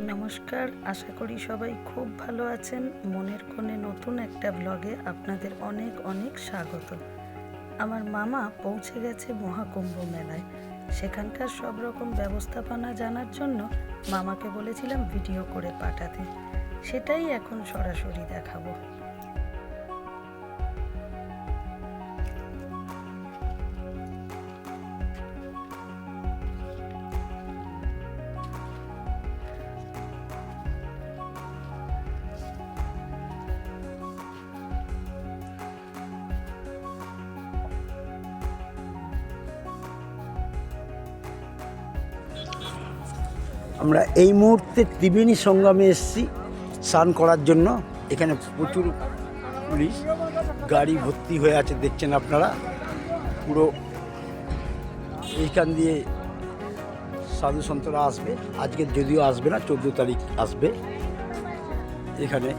নমস্কার, আশা করি সবাই খুব ভালো আছেন। মনের কোণে নতুন একটা ব্লগে আপনাদের অনেক অনেক স্বাগত। আমার মামা পৌঁছে গেছে মহাকুম্ভ মেলায়। সেখানকার সব রকম ব্যবস্থাপনা জানার জন্য মামাকে বলেছিলাম ভিডিও করে পাঠাতে। সেটাই এখন সরাসরি দেখাবো। আমরা এই মুহূর্তে ত্রিবেণী সঙ্গমে এসেছি। স্নান করার জন্য। এখানে প্রচুর পুলিশ গাড়ি ভর্তি হয়ে আছে, দেখছেন আপনারা। পুরো এইখান দিয়ে সাধু সন্তরা আসবে। আজকে যদিও আসবে না, চোদ্দ তারিখ আসবে। এখানে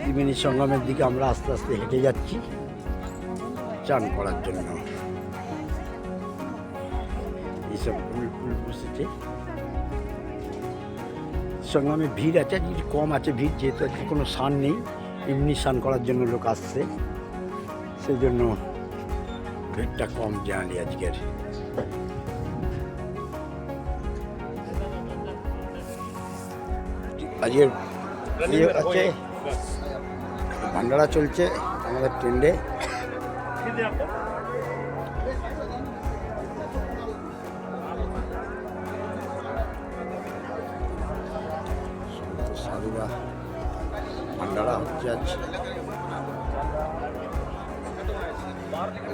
ত্রিবেণী সঙ্গমের দিকে আমরা আস্তে আস্তে হেঁটে যাচ্ছি। চান করার জন্য। বসেছে। সঙ্গমে ভিড় আছে কম আছে ভিড়, যেহেতু আজকে কোনো সান নেই, এমনি স্নান করার জন্য লোক আসছে। সেই জন্য ভিড়টা কম জানালি আজকের। আজকের ইয়ে আছে, ভান্ডারা চলছে আমাদের ট্রেন্ডে। ভান্ডারা হচ্ছে আজ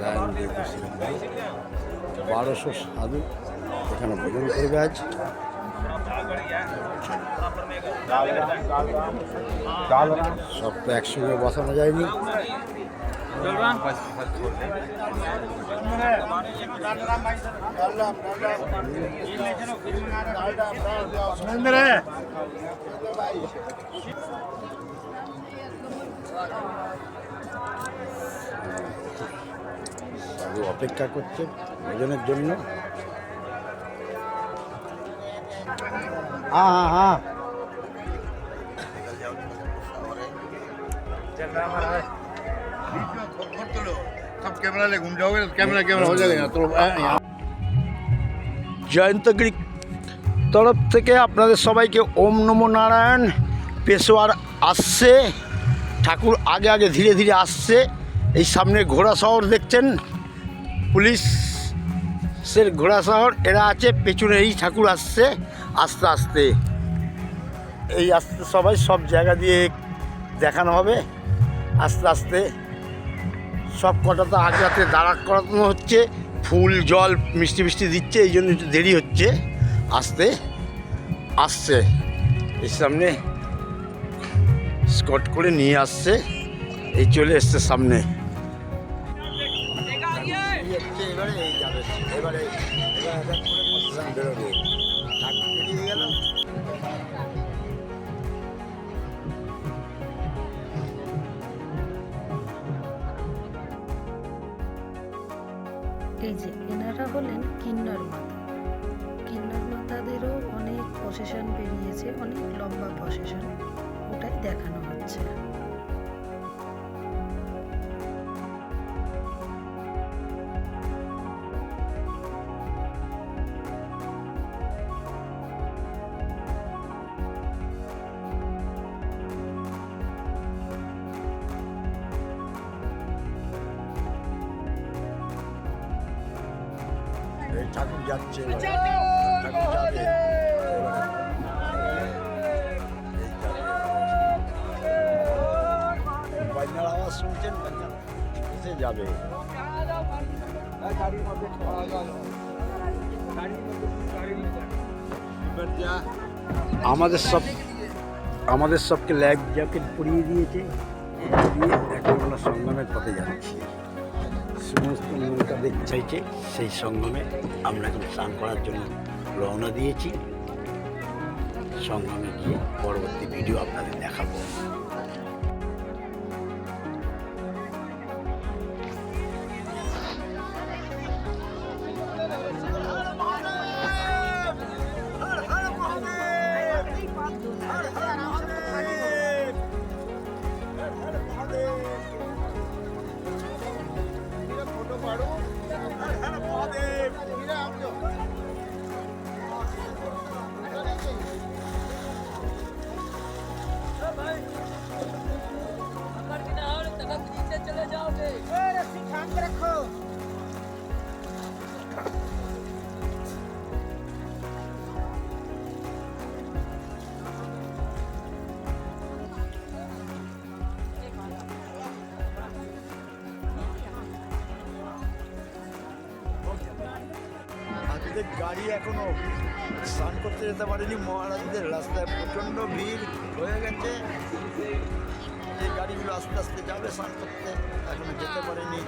লাইন দিয়ে। বারোশো সাধু এখানে ভোজন করবে আজ সব তো একসঙ্গে বসানো যায়নি অপেক্ষা করছে ভোজনের জন্য হ্যাঁ হ্যাঁ হ্যাঁ सब कैमरा ले घूम जाओगे तो कैमरा कैमरा हो जाएगा यहाँ तो यहाँ জয়ন্তগিরি তরফ থেকে আপনাদের সবাইকে ওম নমো নারায়ণ পেশোয়ার আসছে ঠাকুর আগে আগে ধীরে ধীরে আসছে এই সামনে ঘোড়া শহর দেখছেন পুলিশের ঘোড়া শহর এরা আছে পেছনে এই ঠাকুর আসছে আস্তে আস্তে এই আস্তে সবাই সব জায়গা দিয়ে দেখানো হবে আস্তে আস্তে সব কটা তো আগে হাতে দাঁড়া করানো হচ্ছে ফুল জল মিষ্টি মিষ্টি দিচ্ছে এই জন্য একটু দেরি হচ্ছে আসতে আসছে এর সামনে স্কট করে নিয়ে আসছে এই চলে এসছে সামনে এবারে এবারে এই যে, এনারা হলেন কিন্নর মাতা। কিন্নর মাতাদেরও অনেক প্রসেশন বেরিয়েছে, অনেক লম্বা প্রসেশন ওটাই দেখানো হচ্ছে। এই ঠাকুর যাচ্ছে এবারে। ঠাকুর যাবে এবারে। এই যাবে। বাইনার আওয়াজ শুনছেন বাইনার এসে যাবে আমাদের সব আমাদের সবকে ল্যাগ জ্যাকেট পরিয়ে দিয়েছে দিয়ে এখন আমরা সঙ্গমের পথে যাচ্ছি সমস্ত দেখতে চাইছে, সেই সঙ্গমে আমরা এখন স্নান করার জন্য রওনা দিয়েছি। সঙ্গমে গিয়ে পরবর্তী ভিডিও আপনাদের দেখাবো। Bartle? আমাদের গাড়ি এখনও স্নান করতে যেতে পারেনি। মহারাজদের রাস্তায় প্রচণ্ড ভিড় হয়ে গেছে। এই গাড়িগুলো আস্তে আস্তে যাবে স্নান করতে। এখনও যেতে পারেনি।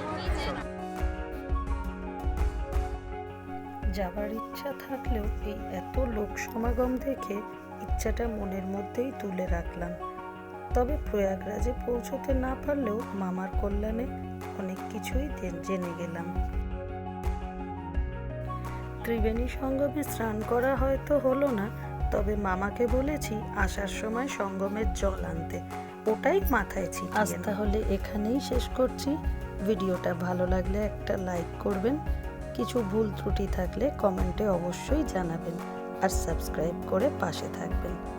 যাবার ইচ্ছা থাকলেও এই এত লোক সমাগম দেখে ইচ্ছাটা মনের মধ্যেই তুলে রাখলাম। তবে প্রয়াগরাজে পৌঁছতে না পারলেও মামার কল্যাণে অনেক কিছুই জেনে গেলাম। ত্রিবেণী সঙ্গমে স্নান করা হয়তো হলো না তবে মামাকে বলেছি আসার সময় সঙ্গমের জল আনতে। ওটাই মাথায় ছিল আজ তাহলে এখানেই শেষ করছি। ভিডিওটা ভালো লাগলে একটা লাইক করবেন। কিছু ভুল ত্রুটি থাকলে কমেন্টে অবশ্যই জানাবেন। আর সাবস্ক্রাইব করে পাশে থাকবেন।